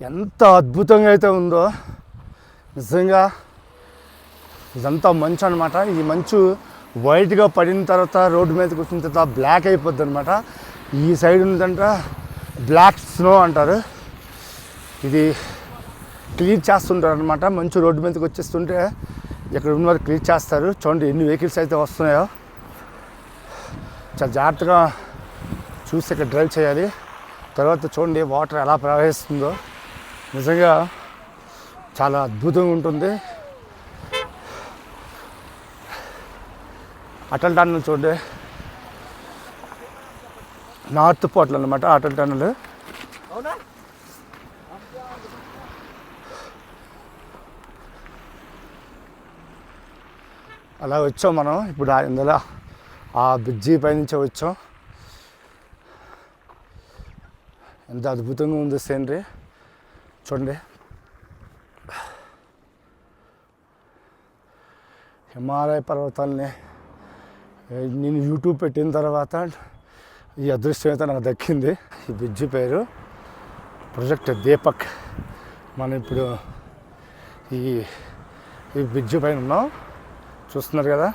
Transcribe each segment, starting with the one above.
ఎంత అద్భుతంగా అయితే ఉందో. నిజంగా ఇదంతా మంచు అనమాట ఈ మంచు వైట్గా పడిన తర్వాత రోడ్డు మీదకి వచ్చిన తర్వాత బ్లాక్ అయిపోద్ది అనమాట ఈ సైడ్ ఉందంట బ్లాక్ స్నో అంటారు. ఇది క్లీన్ చేస్తుంటారు అనమాట మంచు రోడ్డు మీదకి వచ్చేస్తుంటే ఇక్కడ ఉన్న వారు క్లీన్ చేస్తారు. చూడండి ఎన్ని వెహికల్స్ అయితే వస్తున్నాయో. చాలా జాగ్రత్తగా చూసి ఇక్కడ డ్రైవ్ చేయాలి. తర్వాత చూడండి వాటర్ ఎలా ప్రవహిస్తుందో. నిజంగా చాలా అద్భుతంగా ఉంటుంది. అటల్ టన్నల్ చూడండి. నార్త్ పోర్ట్లు అనమాట అటల్ టన్నల్ అలా వచ్చాం మనం. ఇప్పుడు ఇందులో ఆ బ్రిడ్జి పైనుంచి వచ్చాం. ఎంత అద్భుతంగా ఉంది సీనరీ చూడండి. హిమాలయ పర్వతాలని నేను యూట్యూబ్ పెట్టిన తర్వాత ఈ అదృష్టం అయితే నాకు దక్కింది. ఈ బ్రిడ్జ్ పేరు ప్రొజెక్ట్ దీపక్. మనం ఇప్పుడు ఈ ఈ బ్రిడ్జ్ పైన ఉన్నాం. చూస్తున్నారు కదా?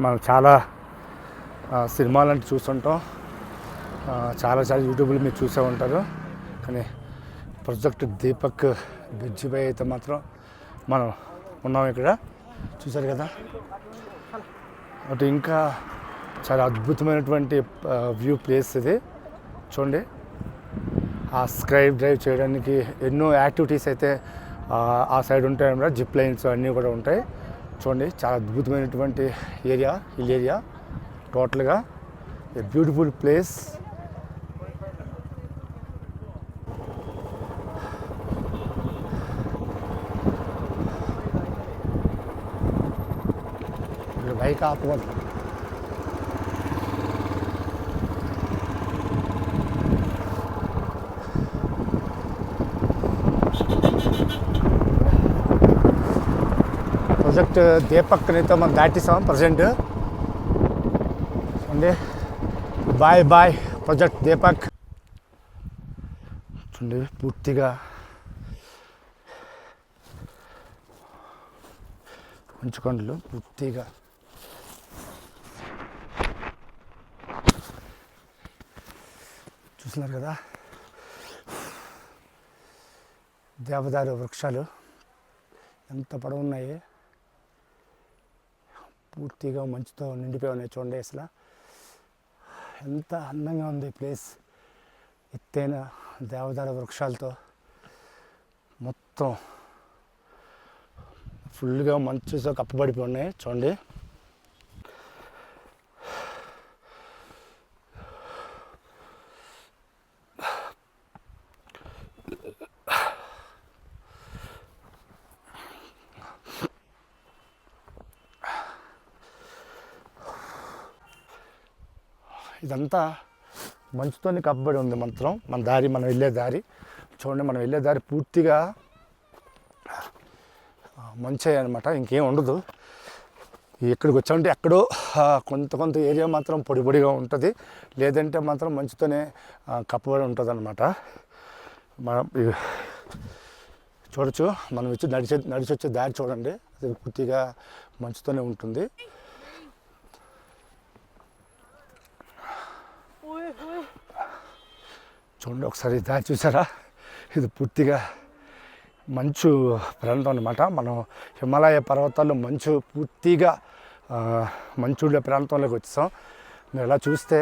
మనం చాలా సినిమాలు అంటే చూస్తుంటాం. చాలా చాలా యూట్యూబ్లో మీరు చూసే ఉంటారు. కానీ ప్రొజెక్ట్ దీపక్ బ్రిడ్జి పై అయితే మాత్రం మనం ఉన్నాం ఇక్కడ. చూసారు కదా? అటు ఇంకా చాలా అద్భుతమైనటువంటి వ్యూ ప్లేస్ ఇది. చూడండి. ఆ స్క్రైబ్ డ్రైవ్ చేయడానికి ఎన్నో యాక్టివిటీస్ అయితే ఆ, ఆ సైడ్ ఉంటాయి అన్నమాట. జిప్ లైన్స్ అన్నీ కూడా ఉంటాయి. చూడండి. చాలా అద్భుతమైనటువంటి ఏరియా హిల్ ఏరియా. టోటల్గా ఏ బ్యూటిఫుల్ ప్లేస్. బైక్ ఆపకూడదు ప్రాజెక్ట్ దీపక్ అయితే మనం దాటిస్తాం ప్రజెంట్ చూడండి బాయ్ బాయ్ ప్రొజెక్ట్ దీపక్ చూడండి పూర్తిగా ఉంచుకోండి పూర్తిగా చూస్తున్నారు కదా. దేవదారు వృక్షాలు ఎంత పొడవు ఉన్నాయి పూర్తిగా మంచుతో నిండిపోయి ఉన్నాయి చూడండి అసలు. ఎంత అందంగా ఉంది ప్లేస్. ఎత్తైన దేవదారు వృక్షాలతో మొత్తం ఫుల్గా మంచుతో కప్పబడిపోయి ఉన్నాయి చూడండి. ఇదంతా మంచుతోనే కప్పబడి ఉంది మంత్రం. మన దారి మనం వెళ్ళే దారి. చూడండి మనం వెళ్ళే దారి పూర్తిగా ఆ, మంచే అనమాట ఇంకేం ఉండదు. ఇక్కడికి వచ్చామంటే ఎక్కడో కొంత కొంత ఏరియా మాత్రం పొడి పొడిగా ఉంటుంది. లేదంటే మాత్రం మంచుతోనే కప్పబడి ఉంటుంది అనమాట మనం చూడొచ్చు. మనం వచ్చి నడిచే నడిచి వచ్చే దారి చూడండి. అది పూర్తిగా మంచుతోనే ఉంటుంది. చూడండి ఒకసారి దారి చూసారా? ఇది పూర్తిగా మంచు ప్రాంతం అనమాట మనం హిమాలయ పర్వతాల్లో మంచు పూర్తిగా మంచుండే మంచు ఉండే ప్రాంతంలోకి వచ్చేసాం. మీరు ఎలా చూస్తే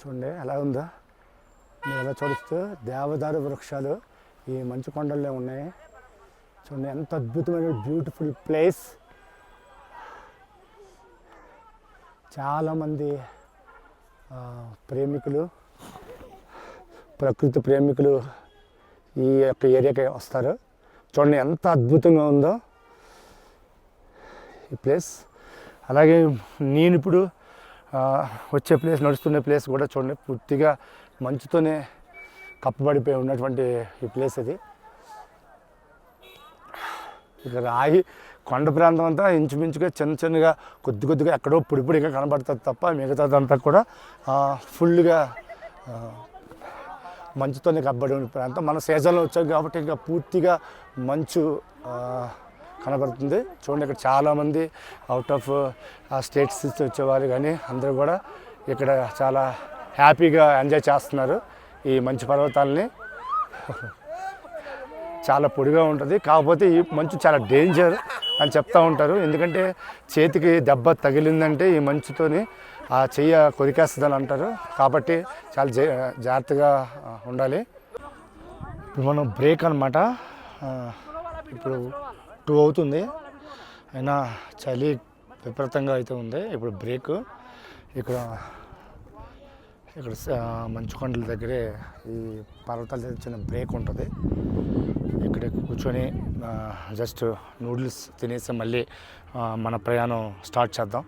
చూడండి ఎలా ఉందో. మీరు ఎలా చూడొచ్చు దేవదారు వృక్షాలు ఈ మంచు కొండల్లో ఉన్నాయి. చూడండి ఎంత అద్భుతమైన బ్యూటిఫుల్ ప్లేస్. చాలామంది ప్రేమికులు ప్రకృతి ప్రేమికులు ఈ యొక్క ఏరియాకి వస్తారు. చూడండి ఎంత అద్భుతంగా ఉందో ఈ ప్లేస్. అలాగే నేను ఇప్పుడు వచ్చే ప్లేస్ నడుస్తున్న ప్లేస్ కూడా చూడండి పూర్తిగా మంచుతోనే కప్పబడిపోయి ఉన్నటువంటి ఈ ప్లేస్ అది ఇక రాయి కొండ ప్రాంతం అంతా ఇంచుమించుగా చిన్న చిన్నగా కొద్ది కొద్దిగా ఎక్కడో పొడిపొడిగా కనబడుతుంది తప్ప మిగతాదంతా కూడా ఫుల్గా మంచుతోనే కబ్బడి ఉన్న ప్రాంతం. మన సీజన్లో వచ్చాం కాబట్టి ఇంకా పూర్తిగా మంచు కనబడుతుంది. చూడండి ఇక్కడ చాలామంది అవుట్ ఆఫ్ స్టేట్స్ నుంచి వచ్చేవారు కానీ అందరూ కూడా ఇక్కడ చాలా హ్యాపీగా ఎంజాయ్ చేస్తున్నారు ఈ మంచు పర్వతాలని. చాలా పొడిగా ఉంటుంది. కాకపోతే ఈ మంచు చాలా డేంజర్ అని చెప్తా ఉంటారు. ఎందుకంటే చేతికి దెబ్బ తగిలిందంటే ఈ మంచుతోని ఆ చెయ్య కొరికేస్తుందని అంటారు. కాబట్టి చాలా జాగ్రత్తగా ఉండాలి. ఇప్పుడు మనం బ్రేక్ అనమాట ఇప్పుడు టూ అవుతుంది. అయినా చలి విపరీతంగా అయితే ఉంది. ఇప్పుడు బ్రేక్. ఇక్కడ ఇక్కడ మంచుకొండల మంచు కొండల దగ్గరే ఈ పర్వతాల చిన్న బ్రేక్ ఉంటుంది. కూర్చొని జస్ట్ నూడిల్స్ తినేసి మళ్ళీ మన ప్రయాణం స్టార్ట్ చేద్దాం.